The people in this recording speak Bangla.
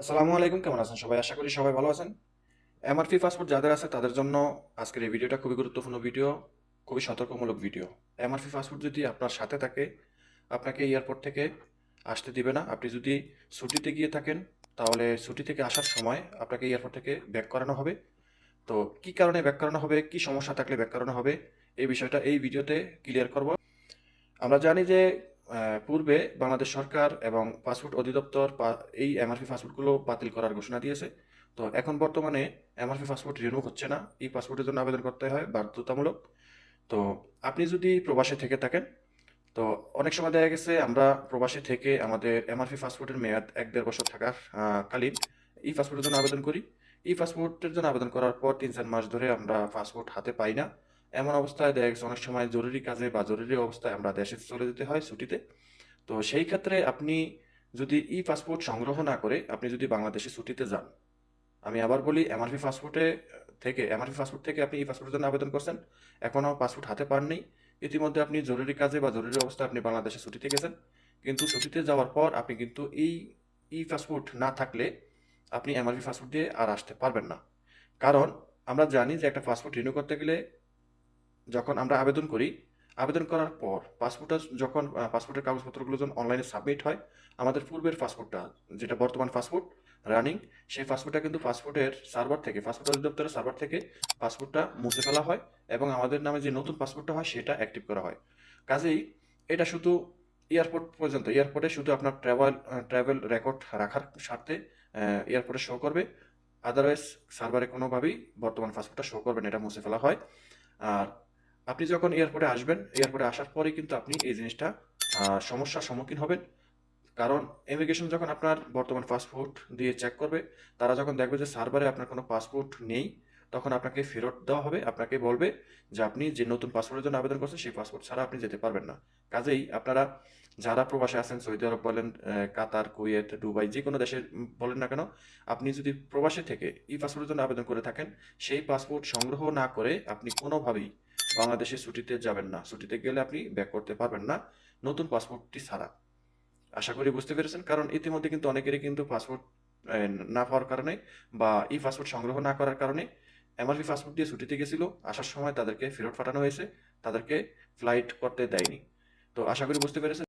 আসসালামু আলাইকুম, কেমন আছেন সবাই? আশা করি সবাই ভালো আছেন। এমআরপি পাসপোর্ট যাদের আছে, তাদের জন্য আজকের এই ভিডিওটা খুবই গুরুত্বপূর্ণ ভিডিও, খুবই সতর্কমূলক ভিডিও। এমআরপি পাসপোর্ট যদি আপনার সাথে থাকে, আপনাকে এয়ারপোর্ট থেকে আসতে দিবে না। আপনি যদি ছুটিতে গিয়ে থাকেন, তাহলে ছুটি থেকে আসার সময় আপনাকে এয়ারপোর্ট থেকে ব্যাক করানো হবে। তো কি কারণে ব্যাক করানো হবে, কি সমস্যা থাকলে ব্যাক করানো হবে, এই বিষয়টা এই ভিডিওতে ক্লিয়ার করব। আমরা জানি যে পূর্বে বাংলাদেশ সরকার এবং পাসপোর্ট অধিদপ্তর এই এমআরপি পাসপোর্টগুলো বাতিল করার ঘোষণা দিয়েছে। তো এখন বর্তমানে এমআরপি পাসপোর্ট রিনিউ হচ্ছে না। এই পাসপোর্টের জন্য আবেদন করতে হয় বাধ্যতামূলক। তো আপনি যদি প্রবাসে থেকে থাকেন, তো অনেক সময় দেখা গেছে আমরা প্রবাসে থেকে আমাদের এমআরপি পাসপোর্টের মেয়াদ এক দেড় বছর থাকার কালীন এই পাসপোর্টের জন্য আবেদন করি। এই পাসপোর্টের জন্য আবেদন করার পর তিন চার মাস ধরে আমরা পাসপোর্ট হাতে পাই না। এমন অবস্থায় দেখ, অনেক সময় জরুরি কাজে বা জরুরি অবস্থায় আমরা দেশে চলে যেতে হয় ছুটিতে। তো সেই ক্ষেত্রে আপনি যদি ই পাসপোর্ট সংগ্রহ না করে আপনি যদি বাংলাদেশে ছুটিতে যান, আমি আবার বলি, এমআরপি পাসপোর্টে থেকে, এমআরপি পাসপোর্ট থেকে আপনি ই পাসপোর্টের জন্য আবেদন করছেন, এখনও পাসপোর্ট হাতে পাননি। ইতিমধ্যে আপনি জরুরি কাজে বা জরুরি অবস্থায় আপনি বাংলাদেশে ছুটিতে গেছেন। কিন্তু ছুটিতে যাওয়ার পর আপনি কিন্তু এই ই পাসপোর্ট না থাকলে আপনি এমআরপি পাসপোর্ট দিয়ে আর আসতে পারবেন না। কারণ আমরা জানি যে একটা পাসপোর্ট রিনিউ করতে গেলে যখন আমরা আবেদন করি, আবেদন করার পর পাসপোর্টটা যখন পাসপোর্টের কাগজপত্রগুলো যখন অনলাইনে সাবমিট হয়, আমাদের পূর্বের পাসপোর্টটা যেটা বর্তমান পাসপোর্ট রানিং সেই পাসপোর্টটা কিন্তু পাসপোর্টের সার্ভার থেকে পাসপোর্ট অধিদপ্তরের সার্ভার থেকে পাসপোর্টটা মুছে ফেলা হয় এবং আমাদের নামে যে নতুন পাসপোর্টটা হয়, সেটা অ্যাক্টিভ করা হয়। কাজেই এটা শুধু এয়ারপোর্ট পর্যন্ত এয়ারপোর্টে শুধু আপনার ট্রাভেল ট্রাভেল রেকর্ড রাখার স্বার্থে এয়ারপোর্টে শো করবে আদারওয়াইজ সার্ভারে কোনোভাবেই বর্তমান পাসপোর্টটা শো করবেন এটা মুছে ফেলা হয়। আর আপনি যখন এয়ারপোর্টে আসবেন, এয়ারপোর্টে আসার পরেই কিন্তু আপনি এই জিনিসটা সমস্যার সম্মুখীন হবেন। কারণ ইমিগ্রেশন যখন আপনার বর্তমান পাসপোর্ট দিয়ে চেক করবে, তারা যখন দেখবে যে সার্ভারে আপনার কোনো পাসপোর্ট নেই, তখন আপনাকে ফেরত দেওয়া হবে, আপনাকে বলবে যে আপনি যে নতুন পাসপোর্টের জন্য আবেদন করছেন, সেই পাসপোর্ট ছাড়া আপনি যেতে পারবেন না। কাজেই আপনারা যারা প্রবাসে আছেন, সৌদি আরব বলেন কাতার, কুয়েত, দুবাই, যে কোনো দেশে বলেন না কেন, আপনি যদি প্রবাসে থেকে ই পাসপোর্টের জন্য আবেদন করে থাকেন, সেই পাসপোর্ট সংগ্রহ না করে আপনি কোনোভাবেই বাংলাদেশে ছুটিতে যাবেন না। ছুটিতে গেলে আপনি ব্যাক করতে পারবেন না নতুন পাসপোর্টটি ছাড়া। আশা করি বুঝতে পেরেছেন, কারণ ইতিমধ্যে কিন্তু অনেকেরই কিন্তু পাসপোর্ট না পাওয়ার কারণে বা ই পাসপোর্ট সংগ্রহ না করার কারণে এমআরপি পাসপোর্ট দিয়ে ছুটিতে গেছিল, আসার সময় তাদেরকে ফেরত পাঠানো হয়েছে, তাদেরকে ফ্লাইট করতে দেয়নি। তো আশা করি বুঝতে পেরেছেন।